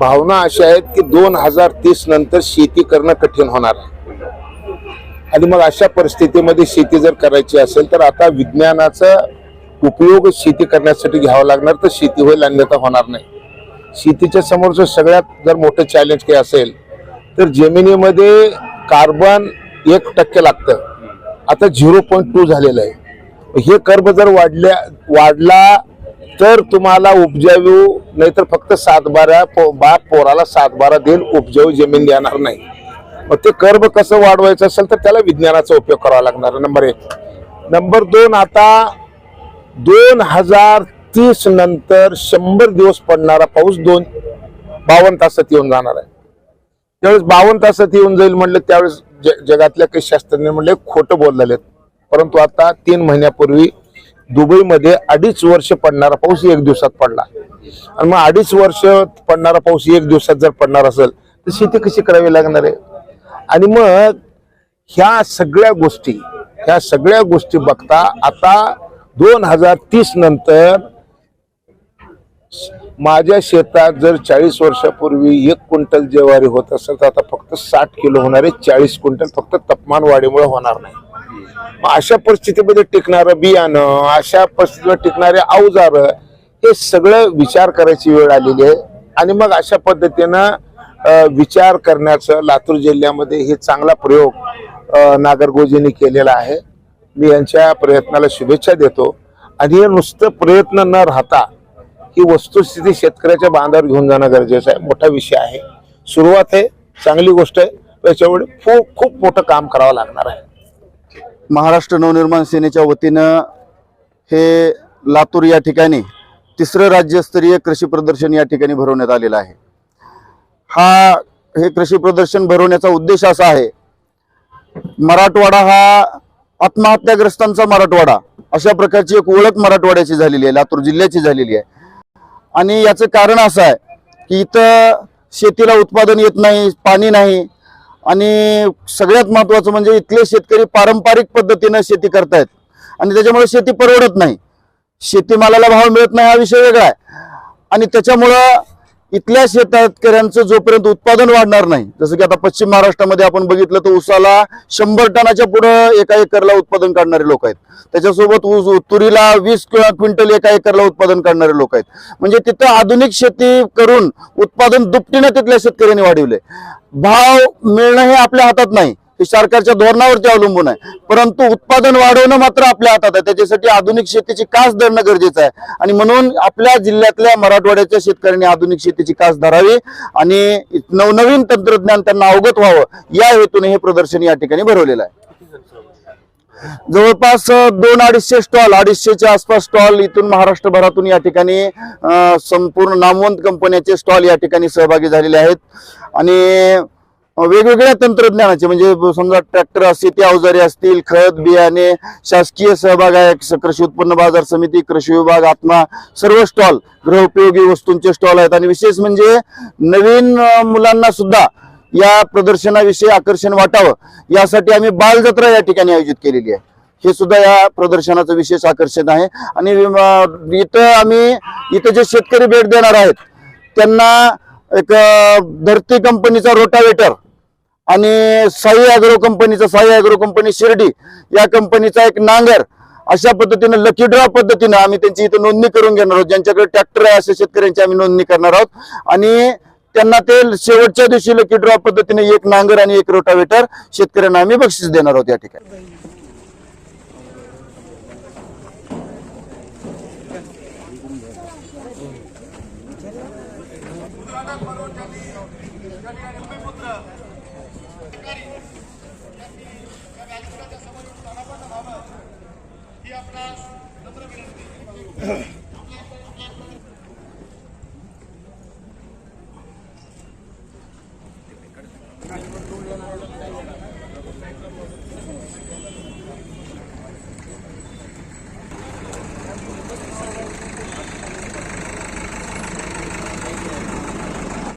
भावना अशा आहेत की दोन हजार तीस नंतर शेती करणं कठीण होणार आहे. आणि मग अशा परिस्थितीमध्ये शेती जर करायची असेल तर आता विज्ञानाचा उपयोग शेती करण्यासाठी घ्यावा लागणार तर शेती होईल अन्यथा होणार नाही. शेतीच्या समोरचं सगळ्यात जर मोठं चॅलेंज काही असेल तर जमिनीमध्ये कार्बन एक टक्के लागतं. आता झिरो पॉईंट टू झालेलं आहे. हे कर्ब जर वाढल्या वाढला तर तुम्हाला उपजाऊ नाहीतर फक्त सातबारा पो बाप पोराला सातबारा देईल उपजाऊ जमीन देणार नाही. मग ते कर्ब कसं वाढवायचं असेल तर त्याला विज्ञानाचा उपयोग करावा लागणार. नंबर एक. नंबर दोन आता दोन हजार तीस नंतर शंभर दिवस पडणारा पाऊस दोन बावन्न तासात येऊन जाणार आहे. त्यावेळेस बावन्न तासात येऊन जाईल म्हणलं त्यावेळेस ज- जगातल्या काही शास्त्रज्ञ म्हणले खोटं बोललेले परंतु आता तीन महिन्यापूर्वी दुबईमध्ये अडीच वर्ष पडणारा पाऊस एक दिवसात पडला. आणि मग अडीच वर्ष पडणारा पाऊस एक दिवसात जर पडणार असेल तर शेती कशी करावी लागणार आहे? आणि मग ह्या सगळ्या गोष्टी ह्या सगळ्या गोष्टी बघता आता दोन हजार तीस नंतर माझ्या शेतात जर चाळीस वर्षापूर्वी एक क्विंटल ज्वारी होत असेल तर आता फक्त साठ किलो होणार आहे. चाळीस क्विंटल फक्त तापमान वाढीमुळे होणार नाही. मग अशा परिस्थितीमध्ये टिकणारं बियाणं अशा परिस्थितीवर टिकणारे अवजार हे सगळं विचार करायची वेळ आलेली आहे. आणि मग अशा पद्धतीनं विचार करण्याचं लातूर जिल्ह्यामध्ये हे चांगला प्रयोग नागरगोजींनी केलेला आहे. मी यांच्या प्रयत्नाला शुभेच्छा देतो. आणि हे नुसतं प्रयत्न न राहता ही वस्तुस्थिती शेतकऱ्याच्या बांधावर घेऊन जाणं गरजेचं आहे. मोठा विषय आहे. सुरुवात आहे चांगली गोष्ट आहे. त्याच्यामुळे खूप खूप मोठं काम करावं लागणार आहे. महाराष्ट्र नवनिर्माण सेनेच्या वतीनं हे लातूर या ठिकाणी तिसरं राज्यस्तरीय कृषी प्रदर्शन या ठिकाणी भरवण्यात आलेलं आहे. हा हे कृषी प्रदर्शन भरवण्याचा उद्देश असा आहे मराठवाडा हा आत्महत्याग्रस्तांचा मराठवाडा अशा प्रकारची एक ओळख मराठवाड्याची झालेली आहे लातूर जिल्ह्याची झालेली आहे. आणि याचं कारण असं आहे की इथं शेतीला उत्पादन येत नाही पाणी नाही आणि सगळ्यात महत्वाचं म्हणजे इथले शेतकरी पारंपरिक पद्धतीनं शेती करतायत. आणि त्याच्यामुळे शेती परवडत नाही. शेतीमालाला भाव मिळत नाही हा विषय वेगळा आहे. आणि त्याच्यामुळं इथल्या शेतकऱ्यांचं जोपर्यंत उत्पादन वाढणार नाही जसं की आता पश्चिम महाराष्ट्रामध्ये आपण बघितलं तर ऊसाला शंभर टनाच्या पुढं एका एकरला उत्पादन काढणारे लोक आहेत. त्याच्यासोबत ऊस तुरीला वीस क्विंटल एका एकरला उत्पादन काढणारे लोक आहेत. म्हणजे तिथं आधुनिक शेती करून उत्पादन दुपटीनं तिथल्या शेतकऱ्यांनी वाढवले भाव मिळणं हे आपल्या हातात नाही. हे सरकारच्या धोरणावरती अवलंबून आहे. परंतु उत्पादन वाढवणं मात्र आपल्या हातात आहे. त्याच्यासाठी आधुनिक शेतीची कास धरणं गरजेचं आहे. आणि म्हणून आपल्या जिल्ह्यातल्या मराठवाड्याच्या शेतकऱ्यांनी आधुनिक शेतीची कास धरावी आणि नवनवीन तंत्रज्ञान त्यांना अवगत व्हावं. या हेतूने हे प्रदर्शन या ठिकाणी भरवलेलं आहे. जवळपास दोन अडीचशे स्टॉल अडीचशेच्या आसपास स्टॉल इथून महाराष्ट्रभरातून या ठिकाणी संपूर्ण नामवंत कंपन्याचे स्टॉल या ठिकाणी सहभागी झालेले आहेत. आणि वेगवेगळ्या तंत्रज्ञानाचे म्हणजे समजा ट्रॅक्टर असतील ते अवजारे असतील खत बियाणे शासकीय सहभाग आहे कृषी उत्पन्न बाजार समिती कृषी विभाग आत्मा सर्व स्टॉल गृहोपयोगी वस्तूंचे स्टॉल आहेत. आणि विशेष म्हणजे नवीन मुलांना सुद्धा या प्रदर्शनाविषयी आकर्षण वाटावं यासाठी आम्ही बाल जत्रा या ठिकाणी आयोजित केलेली आहे. हे सुद्धा या प्रदर्शनाचं विशेष आकर्षण आहे. आणि इथं आम्ही इथं जे शेतकरी भेट देणार आहेत त्यांना एक धरती कंपनीचा रोटावेटर आणि साई अॅग्रो कंपनीचा साई अॅग्रो कंपनी शिर्डी या कंपनीचा एक नांगर अशा पद्धतीनं लकी ड्रॉ पद्धतीनं आम्ही त्यांची इथं नोंदणी करून घेणार आहोत. ज्यांच्याकडे ट्रॅक्टर आहे अशा शेतकऱ्यांची आम्ही नोंदणी करणार आहोत. आणि त्यांना ते शेवटच्या दिवशी लकी ड्रॉ पद्धतीने एक नांगर आणि एक रोटावेटर शेतकऱ्यांना आम्ही बक्षीस देणार आहोत या ठिकाणी. अधिकारी यांनी या व्यासपीठाच्या समोरील स्थानापन्न व्हावं ही आपणास नम्र विनंती